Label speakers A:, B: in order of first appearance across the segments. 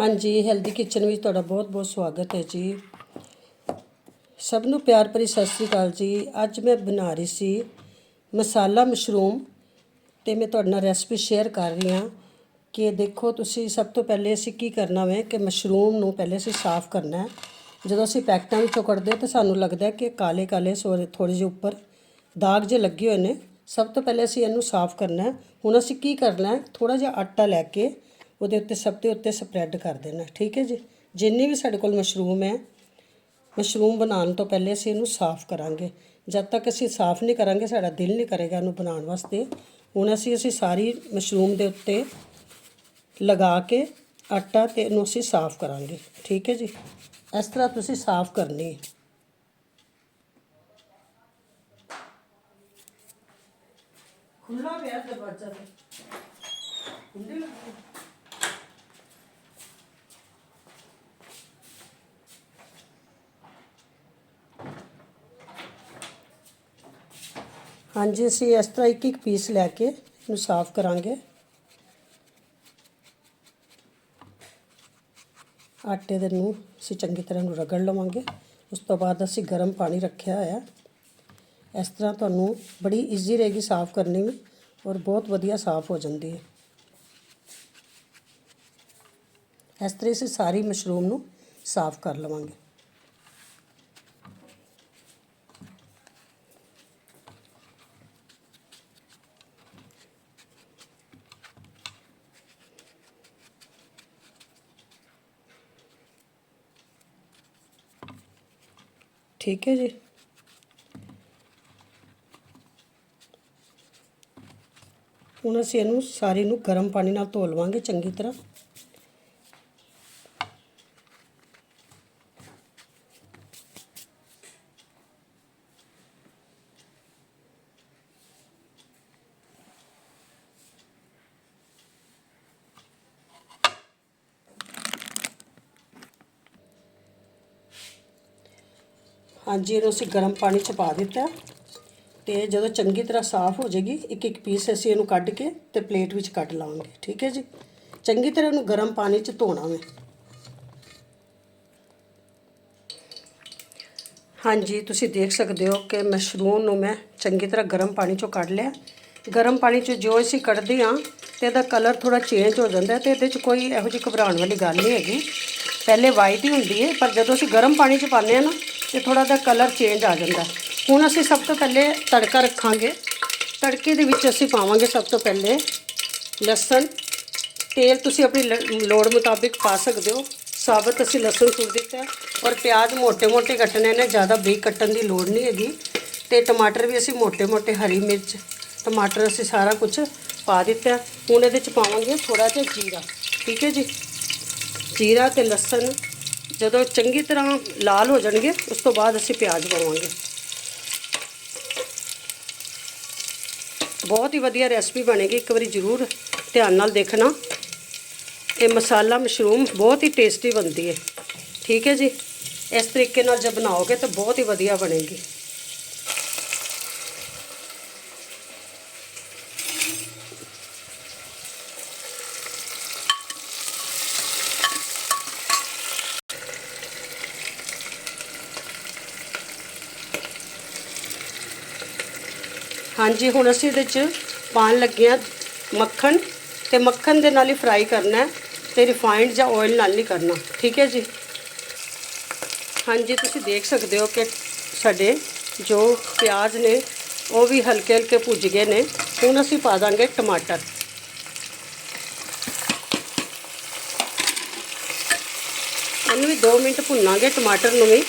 A: ਹਾਂਜੀ healthy kitchen ਵਿੱਚ ਤੁਹਾਡਾ ਬਹੁਤ-ਬਹੁਤ ਸਵਾਗਤ ਹੈ ਜੀ। ਸਭ ਨੂੰ ਪਿਆਰ ਭਰੀ ਸਤਿ ਸ੍ਰੀ ਅਕਾਲ ਜੀ। ਅੱਜ ਮੈਂ ਬਣਾ ਰਹੀ ਸੀ ਮਸਾਲਾ ਮਸ਼ਰੂਮ ਤੇ ਮੈਂ ਤੁਹਾਡੇ ਨਾਲ ਰੈਸਪੀ ਸ਼ੇਅਰ ਕਰ ਰਹੀ ਹਾਂ ਕਿ ਦੇਖੋ ਤੁਸੀਂ ਸਭ ਤੋਂ ਪਹਿਲੇ ਅਸੀਂ ਕੀ ਕਰਨਾ ਹੈ ਕਿ ਮਸ਼ਰੂਮ ਨੂੰ ਪਹਿਲੇ ਅਸੀਂ ਸਾਫ਼ ਕਰਨਾ ਹੈ। ਜਦੋਂ ਅਸੀਂ ਪੈਕਟਾਂ ਵਿੱਚੋਂ ਕੱਢਦੇ ਤਾਂ ਸਾਨੂੰ ਲੱਗਦਾ ਕਿ ਕਾਲੇ ਕਾਲੇ ਸੋਰੇ ਥੋੜੇ ਜਿਹੇ ਉੱਪਰ ਦਾਗ ਜੇ ਲੱਗੇ ਹੋਏ ਨੇ। ਸਭ ਤੋਂ ਪਹਿਲੇ ਅਸੀਂ ਇਹਨੂੰ ਸਾਫ਼ ਕਰਨਾ ਹੈ। ਹੁਣ ਅਸੀਂ ਕੀ ਕਰਨਾ ਹੈ? ਥੋੜਾ ਜਿਹਾ ਆਟਾ ਲੈ ਕੇ ਉਹਦੇ ਉੱਤੇ ਸਭ ਦੇ ਉੱਤੇ ਸਪਰੈਡ ਕਰ ਦੇਣਾ, ਠੀਕ ਹੈ ਜੀ? ਜਿੰਨੀ ਵੀ ਸਾਡੇ ਕੋਲ ਮਸ਼ਰੂਮ ਹੈ ਮਸ਼ਰੂਮ ਬਣਾਉਣ ਤੋਂ ਪਹਿਲੇ ਅਸੀਂ ਇਹਨੂੰ ਸਾਫ਼ ਕਰਾਂਗੇ। ਜਦ ਤੱਕ ਅਸੀਂ ਸਾਫ਼ ਨਹੀਂ ਕਰਾਂਗੇ, ਸਾਡਾ ਦਿਲ ਨਹੀਂ ਕਰੇਗਾ ਇਹਨੂੰ ਬਣਾਉਣ ਵਾਸਤੇ। ਹੁਣ ਅਸੀਂ ਅਸੀਂ ਸਾਰੀ ਮਸ਼ਰੂਮ ਦੇ ਉੱਤੇ ਲਗਾ ਕੇ ਆਟਾ ਤੇ ਇਹਨੂੰ ਅਸੀਂ ਸਾਫ਼ ਕਰਾਂਗੇ, ਠੀਕ ਹੈ ਜੀ? ਇਸ ਤਰ੍ਹਾਂ ਤੁਸੀਂ ਸਾਫ਼ ਕਰਨੀ ਹੈ। ਖੁੱਲਾ ਪਿਆ ਦਰਵਾਜ਼ਾ ਤੇ। ਖੁੱਲੇ ਲੱਗੇ ਹਾਂਜੀ, ਅਸੀਂ ਇਸ ਤਰ੍ਹਾਂ ਇੱਕ ਇੱਕ ਪੀਸ ਲੈ ਕੇ ਇਹਨੂੰ ਸਾਫ਼ ਕਰਾਂਗੇ। ਆਟੇ ਦੇ ਨੂੰ ਅਸੀਂ ਚੰਗੀ ਤਰ੍ਹਾਂ ਨੂੰ ਰਗੜ ਲਵਾਂਗੇ। ਉਸ ਤੋਂ ਬਾਅਦ ਅਸੀਂ ਗਰਮ ਪਾਣੀ ਰੱਖਿਆ ਹੋਇਆ। ਇਸ ਤਰ੍ਹਾਂ ਤੁਹਾਨੂੰ ਬੜੀ ਈਜ਼ੀ ਰਹੇਗੀ ਸਾਫ਼ ਕਰਨੀ ਵੀ ਔਰ ਬਹੁਤ ਵਧੀਆ ਸਾਫ਼ ਹੋ ਜਾਂਦੀ ਹੈ। ਇਸ ਤਰ੍ਹਾਂ ਅਸੀਂ ਸਾਰੀ ਮਸ਼ਰੂਮ ਨੂੰ ਸਾਫ਼ ਕਰ ਲਵਾਂਗੇ। ਠੀਕ ਹੈ ਜੀ। ਹੁਣ ਅਸੀਂ ਇਹਨੂੰ ਸਾਰੀ ਨੂੰ ਗਰਮ ਪਾਣੀ ਨਾਲ ਧੋ ਲਵਾਂਗੇ ਚੰਗੀ ਤਰ੍ਹਾਂ। ਹਾਂਜੀ, ਇਹਨੂੰ ਅਸੀਂ ਗਰਮ ਪਾਣੀ ਚ ਪਾ ਦਿੱਤਾ ਤੇ ਜਦੋਂ ਚੰਗੀ ਤਰ੍ਹਾਂ ਸਾਫ਼ ਹੋ ਜਾਏਗੀ, ਇੱਕ ਇੱਕ ਪੀਸ ਅਸੀਂ ਇਹਨੂੰ ਕੱਢ ਕੇ ਤੇ ਪਲੇਟ ਵਿੱਚ ਕੱਢ ਲਾਵਾਂਗੇ ਠੀਕ ਹੈ ਜੀ? ਚੰਗੀ ਤਰ੍ਹਾਂ ਇਹਨੂੰ ਗਰਮ ਪਾਣੀ ਚ ਧੋਣਾ ਵੇ। ਹਾਂਜੀ, ਤੁਸੀਂ ਦੇਖ ਸਕਦੇ ਹੋ ਕਿ ਮਸ਼ਰੂਮ ਨੂੰ ਮੈਂ ਚੰਗੀ ਤਰ੍ਹਾਂ ਗਰਮ ਪਾਣੀ ਚੋਂ ਕੱਢ ਲਿਆ। ਗਰਮ ਪਾਣੀ ਚੋਂ ਜੋ ਅਸੀਂ ਕੱਢਦੇ ਹਾਂ ਤੇ ਇਹਦਾ ਕਲਰ ਥੋੜਾ ਚੇਂਜ ਹੋ ਜਾਂਦਾ ਤੇ ਇਹਦੇ 'ਚ ਕੋਈ ਇਹੋ ਜਿਹੀ ਘਬਰਾਉਣ ਵਾਲੀ ਗੱਲ ਨਹੀਂ ਹੈਗੀ। ਪਹਿਲੇ ਵਾਈਟ ਹੀ ਹੁੰਦੀ ਹੈ, ਪਰ ਜਦੋਂ ਅਸੀਂ ਗਰਮ ਪਾਣੀ 'ਚ ਪਾਉਂਦੇ ਹਾਂ ਨਾ ਤੇ ਥੋੜਾ ਜਿਹਾ ਕਲਰ ਚੇਂਜ ਆ ਜਾਂਦਾ। ਹੁਣ ਅਸੀਂ ਸਭ ਤੋਂ ਪਹਿਲੇ ਤੜਕਾ ਰੱਖਾਂਗੇ। ਤੜਕੇ ਦੇ ਵਿੱਚ ਅਸੀਂ ਪਾਵਾਂਗੇ ਸਭ ਤੋਂ ਪਹਿਲੇ ਲਸਣ। ਤੇਲ ਤੁਸੀਂ ਆਪਣੀ ਲੋੜ ਮੁਤਾਬਿਕ ਪਾ ਸਕਦੇ ਹੋ। ਸਾਬਤ ਅਸੀਂ ਲਸਣ ਕੁੱਟ ਦਿੱਤਾ। ਔਰ ਪਿਆਜ਼ ਮੋਟੇ ਮੋਟੇ ਕੱਟਣੇ ਨੇ, ਜ਼ਿਆਦਾ ਬਰੀਕ ਕੱਟਣ ਦੀ ਲੋੜ ਨਹੀਂ ਹੈਗੀ। ਤੇ ਟਮਾਟਰ ਵੀ ਅਸੀਂ ਮੋਟੇ ਮੋਟੇ ਹਰੀ ਮਿਰਚ, ਟਮਾਟਰ ਅਸੀਂ ਸਾਰਾ ਕੁਝ ਪਾ ਦਿੱਤਾ। ਹੁਣ ਇਹਦੇ ਚ ਪਾਵਾਂਗੇ ਥੋੜਾ ਜਿਹਾ ਜੀਰਾ। ਠੀਕ ਹੈ ਜੀ? ਜੀਰਾ ਤੇ ਲਸਣ ਜਦੋਂ ਚੰਗੀ ਤਰ੍ਹਾਂ ਲਾਲ ਹੋ ਜਾਣਗੇ, ਉਸ ਤੋਂ ਬਾਅਦ ਅਸੀਂ ਪਿਆਜ਼ ਪਾਵਾਂਗੇ। ਬਹੁਤ ਹੀ ਵਧੀਆ ਰੈਸਪੀ ਬਣੇਗੀ, ਇੱਕ ਵਾਰੀ ਜ਼ਰੂਰ ਧਿਆਨ ਨਾਲ ਦੇਖਣਾ। ਇਹ ਮਸਾਲਾ ਮਸ਼ਰੂਮ ਬਹੁਤ ਹੀ ਟੇਸਟੀ ਬਣਦੀ ਹੈ। ਠੀਕ ਹੈ ਜੀ? ਇਸ ਤਰੀਕੇ ਨਾਲ ਜੇ ਬਣਾਓਗੇ ਤਾਂ ਬਹੁਤ ਹੀ ਵਧੀਆ ਬਣੇਗੀ। ਹਾਂਜੀ, ਹੁਣ ਅਸੀਂ ਇਹਦੇ 'ਚ ਪਾਣ ਲੱਗੇ ਹਾਂ ਮੱਖਣ ਤੇ ਮੱਖਣ ਦੇ ਨਾਲ ਹੀ ਫਰਾਈ ਕਰਨਾ ਹੈ ਤੇ ਰਿਫਾਈਨਡ ਜਾਂ ਆਇਲ ਨਾਲ ਨਹੀਂ ਕਰਨਾ, ਠੀਕ ਹੈ ਜੀ? ਹਾਂਜੀ, ਤੁਸੀਂ ਦੇਖ ਸਕਦੇ ਹੋ ਕਿ ਸਾਡੇ ਜੋ ਪਿਆਜ਼ ਨੇ, ਉਹ ਵੀ ਹਲਕੇ ਹਲਕੇ ਭੁੱਜ ਗਏ ਨੇ। ਹੁਣ ਅਸੀਂ ਪਾ ਦਾਂਗੇ ਟਮਾਟਰ। ਇਹਨੂੰ ਵੀ 2 ਮਿੰਟ ਭੁੰਨਾਂਗੇ ਟਮਾਟਰ ਨੂੰ ਵੀ।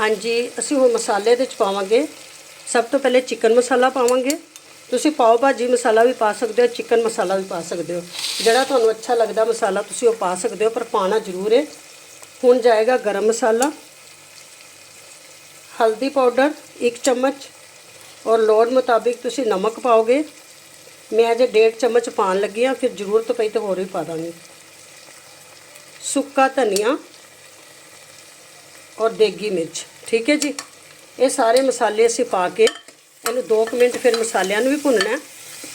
A: ਹਾਂਜੀ, ਅਸੀਂ ਹੁਣ ਮਸਾਲੇ ਦੇ ਵਿੱਚ ਪਾਵਾਂਗੇ। ਸਭ ਤੋਂ ਪਹਿਲੇ ਚਿਕਨ ਮਸਾਲਾ ਪਾਵਾਂਗੇ। ਤੁਸੀਂ ਪਾਓ ਭਾਜੀ, ਮਸਾਲਾ ਵੀ ਪਾ ਸਕਦੇ ਹੋ ਚਿਕਨ ਮਸਾਲਾ ਵੀ ਪਾ ਸਕਦੇ ਹੋ। ਜਿਹੜਾ ਤੁਹਾਨੂੰ ਅੱਛਾ ਲੱਗਦਾ ਮਸਾਲਾ, ਤੁਸੀਂ ਉਹ ਪਾ ਸਕਦੇ ਹੋ, ਪਰ ਪਾਣਾ ਜ਼ਰੂਰ ਹੈ ਹੁਣ ਜਾਏਗਾ ਗਰਮ ਮਸਾਲਾ। ਹਲਦੀ ਪਾਊਡਰ 1 ਚਮਚ। ਔਰ ਲੋੜ ਮੁਤਾਬਿਕ ਤੁਸੀਂ ਨਮਕ ਪਾਓਗੇ। ਮੈਂ ਅਜੇ 1.5 ਚਮਚ ਪਾਣ ਲੱਗੀ ਆ ਫਿਰ ਜ਼ਰੂਰਤ ਪਈ ਤਾਂ ਹੋਰ ਵੀ ਪਾ ਦਾਂਗੀ। ਸੁੱਕਾ ਧਨੀਆ ਔਰ ਦੇਗੀ ਮਿਰਚ। ਠੀਕ ਹੈ ਜੀ। ਇਹ ਸਾਰੇ ਮਸਾਲੇ ਅਸੀਂ ਪਾ ਕੇ ਇਹਨੂੰ 2 ਮਿੰਟ ਫਿਰ ਮਸਾਲਿਆਂ ਨੂੰ ਵੀ ਭੁੰਨਣਾ ਹੈ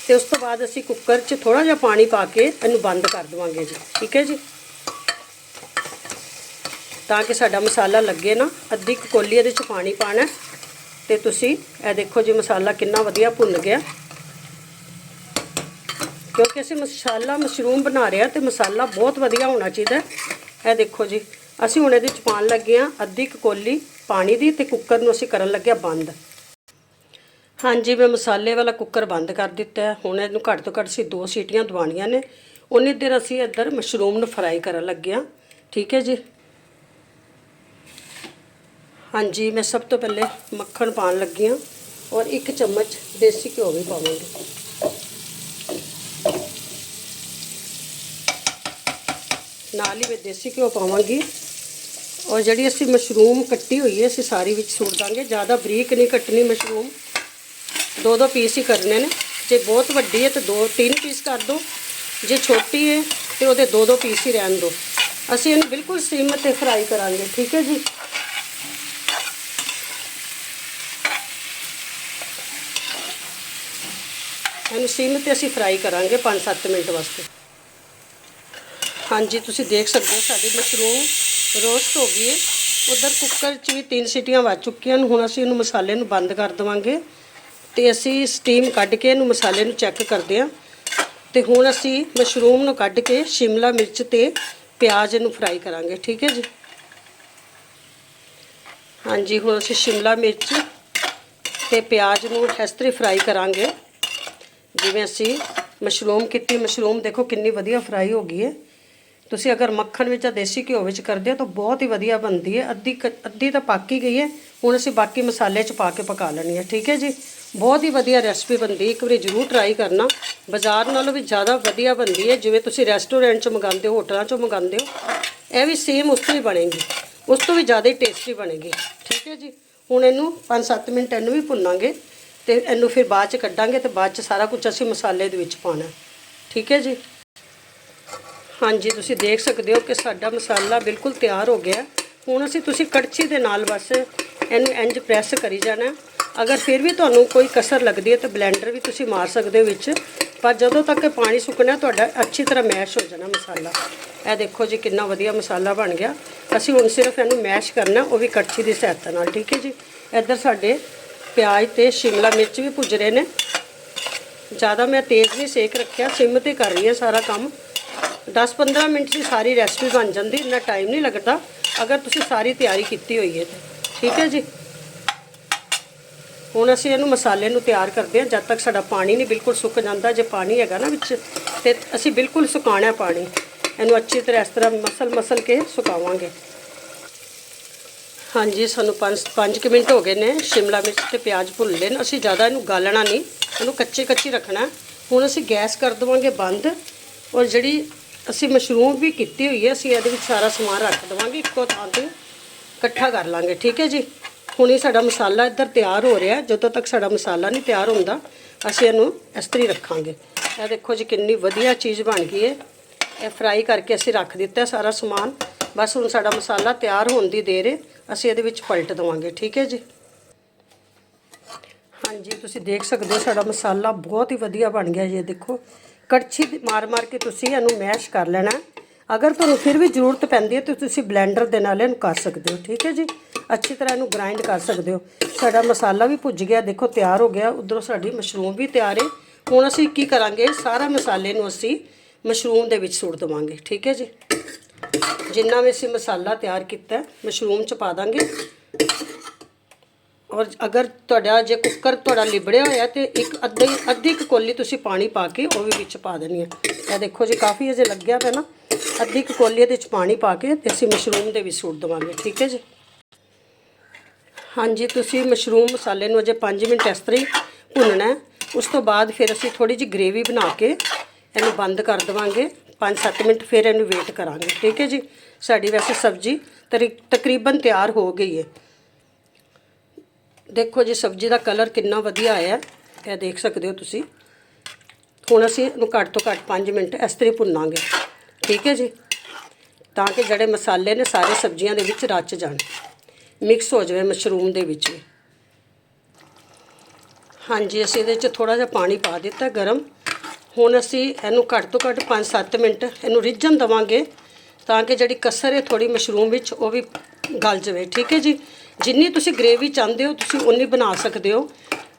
A: ਤੇ ਉਸ ਤੋਂ ਬਾਅਦ ਅਸੀਂ ਕੁੱਕਰ 'ਚ ਥੋੜਾ ਜਿਹਾ ਪਾਣੀ ਪਾ ਕੇ ਇਹਨੂੰ ਬੰਦ ਕਰ ਦਵਾਂਗੇ ਜੀ। ਠੀਕ ਹੈ ਜੀ। ਤਾਂ ਕਿ ਸਾਡਾ ਮਸਾਲਾ ਲੱਗੇ ਨਾ, ਅੱਧੀ ਕੁ ਕੋਲੀ ਇਹਦੇ 'ਚ ਪਾਣੀ ਪਾਣਾ ਹੈ ਤੇ ਤੁਸੀਂ ਇਹ ਦੇਖੋ ਜੀ ਮਸਾਲਾ ਕਿੰਨਾ ਵਧੀਆ ਭੁੰਨ ਗਿਆ। ਕਿਉਂਕਿ ਅਸੀਂ ਮਸਾਲਾ ਮਸ਼ਰੂਮ ਬਣਾ ਰਹੇ ਹਾਂ ਤੇ ਮਸਾਲਾ ਬਹੁਤ ਵਧੀਆ ਹੋਣਾ ਚਾਹੀਦਾ ਇਹ ਦੇਖੋ ਜੀ, ਅਸੀਂ ਹੁਣ ਇਹਦੇ 'ਚ ਪਾਣ ਲੱਗੇ ਹਾਂ ਅੱਧੀ ਕੁ ਕੋਲੀ ਪਾਣੀ ਦੀ ਤੇ ਕੁੱਕਰ ਨੂੰ ਅਸੀਂ ਕਰਨ ਲੱਗਿਆ ਬੰਦ। ਹਾਂਜੀ, ਮੈਂ ਮਸਾਲੇ ਵਾਲਾ ਕੁੱਕਰ ਬੰਦ ਕਰ ਦਿੱਤਾ ਹੁਣ ਇਹਨੂੰ ਘੱਟ ਤੋਂ ਘੱਟ ਅਸੀਂ ਦੋ ਸੀਟੀਆਂ ਦਵਾਉਣੀਆਂ ਨੇ। ਉਨੀ ਦੇਰ ਅਸੀਂ ਇੱਧਰ ਮਸ਼ਰੂਮ ਨੂੰ ਫਰਾਈ ਕਰਨ ਲੱਗਿਆ। ਠੀਕ ਹੈ ਜੀ? ਹਾਂਜੀ, ਮੈਂ ਸਭ ਤੋਂ ਪਹਿਲੇ ਮੱਖਣ ਪਾਉਣ ਲੱਗੀ ਹਾਂ ਔਰ ਇੱਕ ਚਮਚ ਦੇਸੀ ਘਿਓ ਵੀ ਪਾਵਾਂਗੀ। ਨਾਲ ਹੀ ਮੈਂ ਦੇਸੀ ਘਿਓ ਪਾਵਾਂਗੀ। ਔਰ ਜਿਹੜੀ ਅਸੀਂ ਮਸ਼ਰੂਮ ਕੱਟੀ ਹੋਈ ਹੈ, ਅਸੀਂ ਸਾਰੀ ਵਿੱਚ ਸੁੱਟ ਦਾਂਗੇ। ਜ਼ਿਆਦਾ ਬਰੀਕ ਨਹੀਂ ਕੱਟਣੀ ਮਸ਼ਰੂਮ। ਦੋ ਦੋ ਪੀਸ ਹੀ ਕਰਨੇ ਨੇ। ਜੇ ਬਹੁਤ ਵੱਡੀ ਹੈ ਤਾਂ ਦੋ, ਤਿੰਨ ਪੀਸ ਕਰ ਦਿਓ ਜੇ ਛੋਟੀ ਹੈ ਤੇ ਉਹਦੇ ਦੋ ਦੋ ਪੀਸ ਹੀ ਰਹਿਣ ਦਿਓ ਅਸੀਂ ਇਹਨੂੰ ਬਿਲਕੁਲ ਸਿਮ ਤੇ ਫਰਾਈ ਕਰਾਂਗੇ, ਠੀਕ ਹੈ ਜੀ? ਇਹਨੂੰ ਸਿਮ ਤੇ ਅਸੀਂ ਫਰਾਈ ਕਰਾਂਗੇ 5-7 ਮਿੰਟ ਵਾਸਤੇ। ਹਾਂਜੀ, ਤੁਸੀਂ ਦੇਖ ਸਕਦੇ ਹੋ ਸਾਡੀ ਮਸ਼ਰੂਮ। ਰੋਸਟ ਹੋ ਗਈ ਹੈ। ਉਧਰ ਕੁੱਕਰ 'ਚ ਵੀ ਤਿੰਨ ਸੀਟੀਆਂ ਵੱਜ ਚੁੱਕੀਆਂ ਹਨ ਹੁਣ ਅਸੀਂ ਇਹਨੂੰ ਮਸਾਲੇ ਨੂੰ ਬੰਦ ਕਰ ਦੇਵਾਂਗੇ ਤੇ ਅਸੀਂ ਸਟੀਮ ਕੱਢ ਕੇ ਇਹਨੂੰ ਮਸਾਲੇ ਨੂੰ ਚੈੱਕ ਕਰਦੇ ਹਾਂ। ਤੇ ਹੁਣ ਅਸੀਂ ਮਸ਼ਰੂਮ ਨੂੰ ਕੱਢ ਕੇ ਸ਼ਿਮਲਾ ਮਿਰਚ ਤੇ ਪਿਆਜ਼ ਨੂੰ ਫਰਾਈ ਕਰਾਂਗੇ। ਠੀਕ ਹੈ ਜੀ? ਹਾਂਜੀ, ਹੁਣ ਅਸੀਂ ਸ਼ਿਮਲਾ ਮਿਰਚ ਤੇ ਪਿਆਜ਼ ਨੂੰ ਇਸ ਤਰ੍ਹਾਂ ਫਰਾਈ ਕਰਾਂਗੇ। ਜਿਵੇਂ ਅਸੀਂ ਮਸ਼ਰੂਮ ਕੀਤੀ ਮਸ਼ਰੂਮ ਦੇਖੋ ਕਿੰਨੀ ਵਧੀਆ ਫਰਾਈ ਹੋ ਗਈ ਹੈ। ਤੁਸੀਂ ਅਗਰ ਮੱਖਣ ਵਿੱਚ ਜਾਂ ਦੇਸੀ ਘਿਓ ਵਿੱਚ ਕਰਦੇ ਹੋ ਤਾਂ ਬਹੁਤ ਹੀ ਵਧੀਆ ਬਣਦੀ ਹੈ। ਅੱਧੀ ਕ- ਅੱਧੀ ਤਾਂ ਪੱਕ ਹੀ ਗਈ ਹੈ। ਹੁਣ ਅਸੀਂ ਬਾਕੀ ਮਸਾਲੇ ਚ ਪਾ ਕੇ ਪਕਾ ਲੈਣੀ ਹੈ। ਠੀਕ ਹੈ ਜੀ? ਬਹੁਤ ਹੀ ਵਧੀਆ ਰੈਸਪੀ ਬਣਦੀ ਇੱਕ ਵਾਰੀ ਜ਼ਰੂਰ ਟਰਾਈ ਕਰਨਾ। ਬਾਜ਼ਾਰ ਨਾਲੋਂ ਵੀ ਜ਼ਿਆਦਾ ਵਧੀਆ ਬਣਦੀ ਹੈ। ਜਿਵੇਂ ਤੁਸੀਂ ਰੈਸਟੋਰੈਂਟ 'ਚ ਮੰਗਾਉਂਦੇ ਹੋ ਹੋਟਲਾਂ 'ਚੋਂ ਮੰਗਾਉਂਦੇ ਹੋ, ਇਹ ਵੀ ਸੇਮ ਉਸ ਤੋਂ ਹੀ ਬਣੇਗੀ। ਉਸ ਤੋਂ ਵੀ ਜ਼ਿਆਦਾ ਹੀ ਟੇਸਟੀ ਬਣੇਗੀ। ਠੀਕ ਹੈ ਜੀ? ਹੁਣ ਇਹਨੂੰ 5-7 ਮਿੰਟ ਇਹਨੂੰ ਵੀ ਭੁੰਨਾਂਗੇ ਤੇ ਇਹਨੂੰ ਫਿਰ ਬਾਅਦ 'ਚ ਕੱਢਾਂਗੇ ਤੇ ਬਾਅਦ 'ਚ ਸਾਰਾ ਕੁਝ ਅਸੀਂ ਮਸਾਲੇ ਦੇ ਵਿੱਚ ਪਾਉਣਾ। ਠੀਕ ਹੈ ਜੀ? ਹਾਂਜੀ, ਤੁਸੀਂ ਦੇਖ ਸਕਦੇ ਹੋ ਕਿ ਸਾਡਾ ਮਸਾਲਾ ਬਿਲਕੁਲ ਤਿਆਰ ਹੋ ਗਿਆ। ਹੁਣ ਅਸੀਂ ਤੁਸੀਂ ਕੜਛੀ ਦੇ ਨਾਲ ਬਸ ਇਹਨੂੰ ਇੰਜ ਪ੍ਰੈਸ ਕਰੀ ਜਾਣਾ। ਅਗਰ ਫਿਰ ਵੀ ਤੁਹਾਨੂੰ ਕੋਈ ਕਸਰ ਲੱਗਦੀ ਹੈ ਤਾਂ ਬਲੈਂਡਰ ਵੀ ਤੁਸੀਂ ਮਾਰ ਸਕਦੇ ਹੋ ਵਿੱਚ। ਪਰ ਜਦੋਂ ਤੱਕ ਇਹ ਪਾਣੀ ਸੁੱਕਣਾ, ਤੁਹਾਡਾ ਅੱਛੀ ਤਰ੍ਹਾਂ ਮੈਸ਼ ਹੋ ਜਾਣਾ ਮਸਾਲਾ। ਇਹ ਦੇਖੋ ਜੀ, ਕਿੰਨਾ ਵਧੀਆ ਮਸਾਲਾ ਬਣ ਗਿਆ। ਅਸੀਂ ਹੁਣ ਸਿਰਫ ਇਹਨੂੰ ਮੈਸ਼ ਕਰਨਾ, ਉਹ ਵੀ ਕੜਛੀ ਦੀ ਸਹਾਇਤਾ ਨਾਲ, ਠੀਕ ਹੈ ਜੀ? ਇੱਧਰ ਸਾਡੇ ਪਿਆਜ਼ ਤੇ ਸ਼ਿਮਲਾ ਮਿਰਚ ਵੀ ਭੁੱਜ ਰਹੇ ਨੇ। ਜ਼ਿਆਦਾ ਮੈਂ ਤੇਜ਼ ਨਹੀਂ ਸੇਕ ਰੱਖਿਆ, ਸਿਮ ਤੇ ਕਰ ਰਹੀ ਹਾਂ ਸਾਰਾ ਕੰਮ। 10-15 ਮਿੰਟ 'ਚ ਸਾਰੀ ਰੈਸਪੀ ਬਣ ਜਾਂਦੀ, ਇੰਨਾ ਟਾਈਮ ਨਹੀਂ ਲੱਗਦਾ। ਅਗਰ ਤੁਸੀਂ ਸਾਰੀ ਤਿਆਰੀ ਕੀਤੀ ਹੋਈ ਹੈ ਤੇ। ਠੀਕ ਹੈ ਜੀ? ਹੁਣ ਅਸੀਂ ਇਹਨੂੰ ਮਸਾਲੇ ਨੂੰ ਤਿਆਰ ਕਰਦੇ ਹਾਂ, ਜਦ ਤੱਕ ਸਾਡਾ ਪਾਣੀ ਨਹੀਂ ਬਿਲਕੁਲ ਸੁੱਕ ਜਾਂਦਾ, ਜੇ ਪਾਣੀ ਹੈਗਾ ਨਾ ਵਿੱਚ, ਤੇ ਅਸੀਂ ਬਿਲਕੁਲ ਸੁਕਾਉਣਾ ਪਾਣੀ। ਇਹਨੂੰ ਅੱਛੀ ਤਰ੍ਹਾਂ ਇਸ ਤਰ੍ਹਾਂ ਮਸਲ ਮਸਲ ਕੇ ਸੁਕਾਵਾਂਗੇ। ਹਾਂਜੀ, ਸਾਨੂੰ 5 5 ਮਿੰਟ ਹੋ ਗਏ ਨੇ, ਸ਼ਿਮਲਾ ਮਿਰਚ ਤੇ ਪਿਆਜ਼ ਭੁੰਨ ਲਏ ਨੇ। ਅਸੀਂ ਜ਼ਿਆਦਾ ਇਹਨੂੰ ਗਾਲਣਾ ਨਹੀਂ, ਇਹਨੂੰ ਕੱਚੇ ਕੱਚੀ ਰੱਖਣਾ ਹੁਣ ਅਸੀਂ ਗੈਸ ਕਰ ਦੇਵਾਂਗੇ ਬੰਦ, ਔਰ ਜਿਹੜੀ ਅਸੀਂ ਮਸ਼ਰੂਮ ਵੀ ਕੀਤੀ ਹੋਈ ਹੈ, ਅਸੀਂ ਇਹਦੇ ਵਿੱਚ ਸਾਰਾ ਸਮਾਨ ਰੱਖ ਦੇਵਾਂਗੇ, ਇੱਕੋ ਥਾਂ ਤੇ ਇਕੱਠਾ ਕਰ ਲਾਂਗੇ, ਠੀਕ ਹੈ ਜੀ? ਹੁਣ ਇਹ ਸਾਡਾ ਮਸਾਲਾ ਇੱਧਰ ਤਿਆਰ ਹੋ ਰਿਹਾ ਜਦੋਂ ਤੱਕ ਸਾਡਾ ਮਸਾਲਾ ਨਹੀਂ ਤਿਆਰ ਹੁੰਦਾ, ਅਸੀਂ ਇਹਨੂੰ ਇਸ ਤਰ੍ਹਾਂ ਹੀ ਰੱਖਾਂਗੇ। ਇਹ ਦੇਖੋ ਜੀ ਕਿੰਨੀ ਵਧੀਆ ਚੀਜ਼ ਬਣ ਗਈ ਹੈ। ਇਹ ਫਰਾਈ ਕਰਕੇ ਅਸੀਂ ਰੱਖ ਦਿੱਤਾ ਸਾਰਾ ਸਮਾਨ। ਬਸ ਹੁਣ ਸਾਡਾ ਮਸਾਲਾ ਤਿਆਰ ਹੋਣ ਦੀ ਦੇਰ ਹੈ, ਅਸੀਂ ਇਹਦੇ ਵਿੱਚ ਪਲਟ ਦੇਵਾਂਗੇ, ਠੀਕ ਹੈ ਜੀ? ਹਾਂਜੀ, ਤੁਸੀਂ ਦੇਖ ਸਕਦੇ ਹੋ ਸਾਡਾ ਮਸਾਲਾ ਬਹੁਤ ਹੀ ਵਧੀਆ ਬਣ ਗਿਆ ਜੀ ਦੇਖੋ। ਕੜਛੀ ਮਾਰ ਮਾਰ ਕੇ ਤੁਸੀਂ ਇਹਨੂੰ ਮੈਸ਼ ਕਰ ਲੈਣਾ ਅਗਰ ਤੁਹਾਨੂੰ ਫਿਰ ਵੀ ਜ਼ਰੂਰਤ ਪੈਂਦੀ ਹੈ ਤਾਂ ਤੁਸੀਂ ਬਲੈਂਡਰ ਦੇ ਨਾਲ ਇਹਨੂੰ ਕਰ ਸਕਦੇ ਹੋ, ਠੀਕ ਹੈ ਜੀ? ਅੱਛੀ ਤਰ੍ਹਾਂ ਇਹਨੂੰ ਗ੍ਰਾਈਂਡ ਕਰ ਸਕਦੇ ਹੋ। ਸਾਡਾ ਮਸਾਲਾ ਵੀ ਭੁੱਜ ਗਿਆ, ਦੇਖੋ ਤਿਆਰ ਹੋ ਗਿਆ, ਉਧਰੋਂ ਸਾਡੀ ਮਸ਼ਰੂਮ ਵੀ ਤਿਆਰ ਹੈ। ਹੁਣ ਅਸੀਂ ਕੀ ਕਰਾਂਗੇ? ਸਾਰਾ ਮਸਾਲੇ ਨੂੰ ਅਸੀਂ ਮਸ਼ਰੂਮ ਦੇ ਵਿੱਚ ਸੁੱਟ ਦੇਵਾਂਗੇ, ਠੀਕ ਹੈ ਜੀ? ਜਿੰਨਾ ਵੀ ਅਸੀਂ ਮਸਾਲਾ ਤਿਆਰ ਕੀਤਾ ਮਸ਼ਰੂਮ ਚ ਪਾ ਦਾਂਗੇ। ਔਰ ਅਗਰ ਤੁਹਾਡਾ ਜੇ ਕੁੱਕਰ ਤੁਹਾਡਾ ਲਿਬੜਿਆ ਹੋਇਆ ਤੇ ਇੱਕ ਅੱਧੀ ਅੱਧੀ ਕੁ ਕੋਲੀ ਤੁਸੀਂ ਪਾਣੀ ਪਾ ਕੇ ਉਹ ਵੀ ਵਿੱਚ ਪਾ ਦੇਣੀ ਹੈ। ਇਹ ਦੇਖੋ ਜੀ ਕਾਫੀ ਅਜੇ ਲੱਗਿਆ ਪਿਆ ਨਾ, ਅੱਧੀ ਕੁ ਕੋਲੀ ਇਹਦੇ ਵਿੱਚ ਪਾਣੀ ਪਾ ਕੇ ਤੇ ਅਸੀਂ ਮਸ਼ਰੂਮ ਦੇ ਵਿੱਚ ਸੁੱਟ ਦੇਵਾਂਗੇ, ਠੀਕ ਹੈ ਜੀ? ਹਾਂਜੀ, ਤੁਸੀਂ ਮਸ਼ਰੂਮ ਮਸਾਲੇ ਨੂੰ ਅਜੇ 5 ਮਿੰਟ ਇਸ ਤਰ੍ਹਾਂ ਹੀ ਭੁੰਨਣਾ ਹੈ। ਉਸ ਤੋਂ ਬਾਅਦ ਫਿਰ ਅਸੀਂ ਥੋੜੀ ਜਿਹੀ ਗ੍ਰੇਵੀ ਬਣਾ ਕੇ ਇਹਨੂੰ ਬੰਦ ਕਰ ਦੇਵਾਂਗੇ। 5-7 ਮਿੰਟ ਫਿਰ ਇਹਨੂੰ ਵੇਟ ਕਰਾਂਗੇ, ਠੀਕ ਹੈ ਜੀ? ਸਾਡੀ ਵੈਸੇ ਸਬਜ਼ੀ ਤਰੀ- ਤਕਰੀਬਨ ਤਿਆਰ ਹੋ ਗਈ ਹੈ। ਦੇਖੋ ਜੀ, ਸਬਜ਼ੀ ਦਾ ਕਲਰ ਕਿੰਨਾ ਵਧੀਆ ਆਇਆ ਇਹ ਦੇਖ ਸਕਦੇ ਹੋ ਤੁਸੀਂ। ਹੁਣ ਅਸੀਂ ਇਹਨੂੰ ਘੱਟ ਤੋਂ ਘੱਟ 5 ਮਿੰਟ ਇਸ ਤਰ੍ਹਾਂ ਹੀ ਭੁੰਨਾਂਗੇ। ਠੀਕ ਹੈ ਜੀ? ਤਾਂ ਕਿ ਜਿਹੜੇ ਮਸਾਲੇ ਨੇ ਸਾਰੇ ਸਬਜ਼ੀਆਂ ਦੇ ਵਿੱਚ ਰਚ ਜਾਣ। ਮਿਕਸ ਹੋ ਜਾਵੇ ਮਸ਼ਰੂਮ ਦੇ ਵਿੱਚ ਵੀ। ਹਾਂਜੀ, ਅਸੀਂ ਇਹਦੇ 'ਚ ਥੋੜਾ ਜਿਹਾ ਪਾਣੀ ਪਾ ਦਿੱਤਾ ਗਰਮ। ਹੁਣ ਅਸੀਂ ਇਹਨੂੰ ਘੱਟ ਤੋਂ ਘੱਟ 5-7 ਮਿੰਟ ਇਹਨੂੰ ਰਿੱਝਣ ਦਵਾਂਗੇ। ਤਾਂ ਕਿ ਜਿਹੜੀ ਕਸਰ ਹੈ ਥੋੜੀ ਮਸ਼ਰੂਮ ਵਿੱਚ ਉਹ ਵੀ ਗਲ ਜਾਵੇ। ਠੀਕ ਹੈ ਜੀ? ਜਿੰਨੀ ਤੁਸੀਂ ਗ੍ਰੇਵੀ ਚਾਹੁੰਦੇ ਹੋ, ਤੁਸੀਂ ਉਨੀ ਬਣਾ ਸਕਦੇ ਹੋ।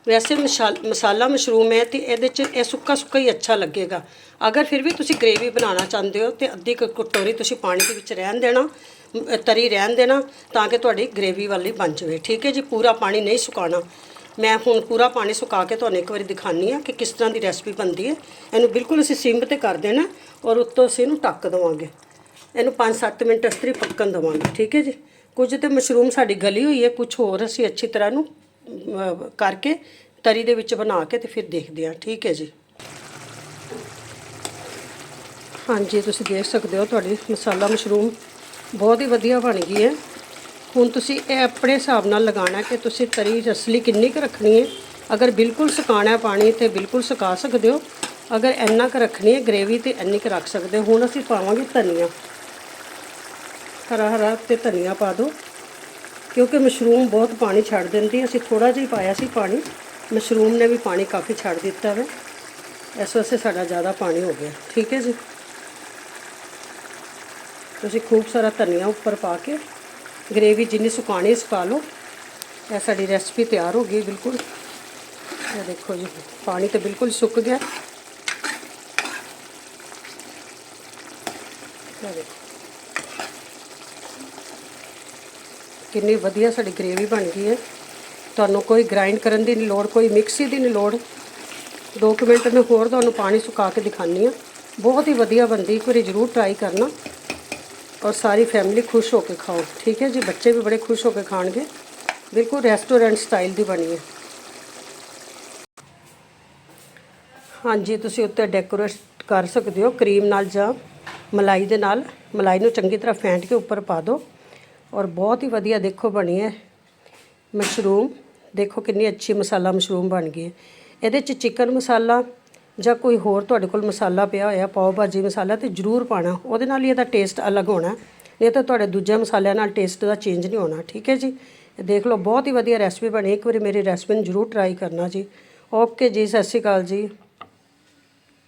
A: ਵੈਸੇ ਮਸ਼ਾਲ- ਮਸਾਲਾ ਮਸ਼ਰੂਮ ਹੈ ਤੇ ਇਹਦੇ 'ਚ ਇਹ ਸੁੱਕਾ ਸੁੱਕਾ ਹੀ ਅੱਛਾ ਲੱਗੇਗਾ। ਅਗਰ ਫਿਰ ਵੀ ਤੁਸੀਂ ਗ੍ਰੇਵੀ ਬਣਾਉਣਾ ਚਾਹੁੰਦੇ ਹੋ ਤੇ ਅੱਧੀ ਕੁ ਕਟੋਰੀ ਤੁਸੀਂ ਪਾਣੀ ਦੇ ਵਿੱਚ ਰਹਿਣ ਦੇਣਾ ਤਰੀ ਰਹਿਣ ਦੇਣਾ ਤਾਂ ਕਿ ਤੁਹਾਡੀ ਗ੍ਰੇਵੀ ਵਾਲੀ ਬਣ ਜਾਵੇ। ਠੀਕ ਹੈ ਜੀ, ਪੂਰਾ ਪਾਣੀ ਨਹੀਂ ਸੁਕਾਉਣਾ। ਮੈਂ ਹੁਣ ਪੂਰਾ ਪਾਣੀ ਸੁਕਾ ਕੇ ਤੁਹਾਨੂੰ ਇੱਕ ਵਾਰੀ ਦਿਖਾਨੀ ਆ ਕਿ ਕਿਸ ਤਰ੍ਹਾਂ ਦੀ ਰੈਸਪੀ ਬਣਦੀ ਹੈ। ਇਹਨੂੰ ਬਿਲਕੁਲ ਅਸੀਂ ਸਿੰਮ ਤੇ ਕਰ ਦੇਣਾ ਔਰ ਉੱਤੋਂ ਅਸੀਂ ਇਹਨੂੰ ਟੱਕ ਦੇਵਾਂਗੇ। ਇਹਨੂੰ 5-7 ਮਿੰਟ ਇਸ ਤਰੀ ਪੱਕਣ ਦੇਵਾਂਗੇ। ਠੀਕ ਹੈ ਜੀ। ਕੁਝ ਤੇ ਮਸ਼ਰੂਮ ਸਾਡੀ ਗਲੀ ਹੋਈ ਹੈ ਕੁਝ ਹੋਰ ਅਸੀਂ ਅੱਛੀ ਤਰ੍ਹਾਂ ਨੂੰ ਕਰਕੇ ਤਰੀ ਦੇ ਵਿੱਚ ਬਣਾ ਕੇ ਤੇ ਫਿਰ ਦੇਖਦੇ ਹਾਂ। ਠੀਕ ਹੈ ਜੀ। ਹਾਂਜੀ, ਤੁਸੀਂ ਦੇਖ ਸਕਦੇ ਹੋ ਤੁਹਾਡੀ ਮਸਾਲਾ ਮਸ਼ਰੂਮ ਬਹੁਤ ਹੀ ਵਧੀਆ ਬਣ ਗਈ ਹੈ। ਹੁਣ ਤੁਸੀਂ ਇਹ ਆਪਣੇ ਹਿਸਾਬ ਨਾਲ ਲਗਾਉਣਾ ਕਿ ਤੁਸੀਂ ਤਰੀ ਰਸਲੀ ਕਿੰਨੀ ਕੁ ਰੱਖਣੀ ਹੈ। ਅਗਰ ਬਿਲਕੁਲ ਸੁਕਾਉਣਾ ਪਾਣੀ ਤੇ ਬਿਲਕੁਲ ਸੁਕਾ ਸਕਦੇ ਹੋ। ਅਗਰ ਇੰਨਾ ਕੁ ਰੱਖਣੀ ਹੈ, ਗ੍ਰੇਵੀ ਤੇ ਇੰਨੀ ਕੁ ਰੱਖ ਸਕਦੇ ਹੁਣ ਅਸੀਂ ਪਾਵਾਂਗੇ ਧਨੀਆ। ਹਰਾ ਹਰਾ ਤੇ ਧਨੀਆ ਪਾ ਦਿਓ ਕਿਉਂਕਿ ਮਸ਼ਰੂਮ ਬਹੁਤ ਪਾਣੀ ਛੱਡ ਦਿੰਦੀ, ਅਸੀਂ ਥੋੜਾ ਜਿਹਾ ਪਾਇਆ ਸੀ ਪਾਣੀ, ਮਸ਼ਰੂਮ ਨੇ ਵੀ ਪਾਣੀ ਕਾਫੀ ਛੱਡ ਦਿੱਤਾ ਹੈ ਇਸ ਵਾਸਤੇ ਸਾਡਾ ਜ਼ਿਆਦਾ ਪਾਣੀ ਹੋ ਗਿਆ, ਠੀਕ ਹੈ ਜੀ? ਤੁਸੀਂ ਖੂਬ ਸਾਰਾ ਧਨੀਆ ਉੱਪਰ ਪਾ ਕੇ ਗ੍ਰੇਵੀ ਜਿੰਨੀ ਸੁਕਾਣੀ ਸੁਕਾ ਲਓ। ਇਹ ਸਾਡੀ ਰੈਸਪੀ ਤਿਆਰ ਹੋ ਗਈ, ਬਿਲਕੁਲ। ਇਹ ਦੇਖੋ ਜੀ, ਪਾਣੀ ਤਾਂ ਬਿਲਕੁਲ ਸੁੱਕ ਗਿਆ ਇਹ ਦੇਖੋ ਕਿੰਨੀ ਵਧੀਆ ਸਾਡੀ ਗ੍ਰੇਵੀ ਬਣ ਗਈ ਹੈ। ਤੁਹਾਨੂੰ ਕੋਈ ਗ੍ਰਾਈਂਡ ਕਰਨ ਦੀ ਨਹੀਂ ਲੋੜ, ਕੋਈ ਮਿਕਸੀ ਦੀ ਨਹੀਂ ਲੋੜ। ਦੋ ਕੁ ਮਿੰਟ ਮੈਂ ਹੋਰ ਤੁਹਾਨੂੰ ਪਾਣੀ ਸੁਕਾ ਕੇ ਦਿਖਾਨੀ ਆ ਬਹੁਤ ਹੀ ਵਧੀਆ ਬਣਦੀ, ਇੱਕ ਵਾਰੀ ਜ਼ਰੂਰ ਟਰਾਈ ਕਰਨਾ। ਔਰ ਸਾਰੀ ਫੈਮਿਲੀ ਖੁਸ਼ ਹੋ ਕੇ ਖਾਓ। ਠੀਕ ਹੈ ਜੀ? ਬੱਚੇ ਵੀ ਬੜੇ ਖੁਸ਼ ਹੋ ਕੇ ਖਾਣਗੇ। ਬਿਲਕੁਲ ਰੈਸਟੋਰੈਂਟ ਸਟਾਈਲ ਦੀ ਬਣੀ ਹੈ। ਹਾਂਜੀ, ਤੁਸੀਂ ਉੱਤੇ ਡੈਕੋਰੇਟ ਕਰ ਸਕਦੇ ਹੋ। ਕਰੀਮ ਨਾਲ ਜਾਂ ਮਲਾਈ ਦੇ ਨਾਲ। ਮਲਾਈ ਨੂੰ ਚੰਗੀ ਤਰ੍ਹਾਂ ਫੈਂਟ ਕੇ ਉੱਪਰ ਪਾ ਦਿਓ। ਔਰ ਬਹੁਤ ਹੀ ਵਧੀਆ ਦੇਖੋ ਬਣੀ ਹੈ ਮਸ਼ਰੂਮ। ਦੇਖੋ ਕਿੰਨੀ ਅੱਛੀ ਮਸਾਲਾ ਮਸ਼ਰੂਮ ਬਣ ਗਈ ਹੈ। ਇਹਦੇ 'ਚ ਚਿਕਨ ਮਸਾਲਾ ਜਾਂ ਕੋਈ ਹੋਰ ਤੁਹਾਡੇ ਕੋਲ ਮਸਾਲਾ ਪਿਆ ਹੋਇਆ, ਪਾਓ ਭਾਜੀ ਮਸਾਲਾ ਤੇ ਜ਼ਰੂਰ ਪਾਣਾ। ਉਹਦੇ ਨਾਲ ਹੀ ਇਹਦਾ ਟੇਸਟ ਅਲੱਗ ਹੋਣਾ। ਨਹੀਂ ਤਾਂ ਤੁਹਾਡੇ ਦੂਜੇ ਮਸਾਲਿਆਂ ਨਾਲ ਟੇਸਟ ਦਾ ਚੇਂਜ ਨਹੀਂ ਹੋਣਾ, ਠੀਕ ਹੈ ਜੀ? ਇਹ ਦੇਖ ਲਓ, ਬਹੁਤ ਹੀ ਵਧੀਆ ਰੈਸਪੀ ਬਣੀ। ਇੱਕ ਵਾਰੀ ਮੇਰੀ ਰੈਸਪੀ ਨੂੰ ਜ਼ਰੂਰ ਟਰਾਈ ਕਰਨਾ ਜੀ। ਓਕੇ ਜੀ, ਸਤਿ ਸ਼੍ਰੀ ਅਕਾਲ ਜੀ।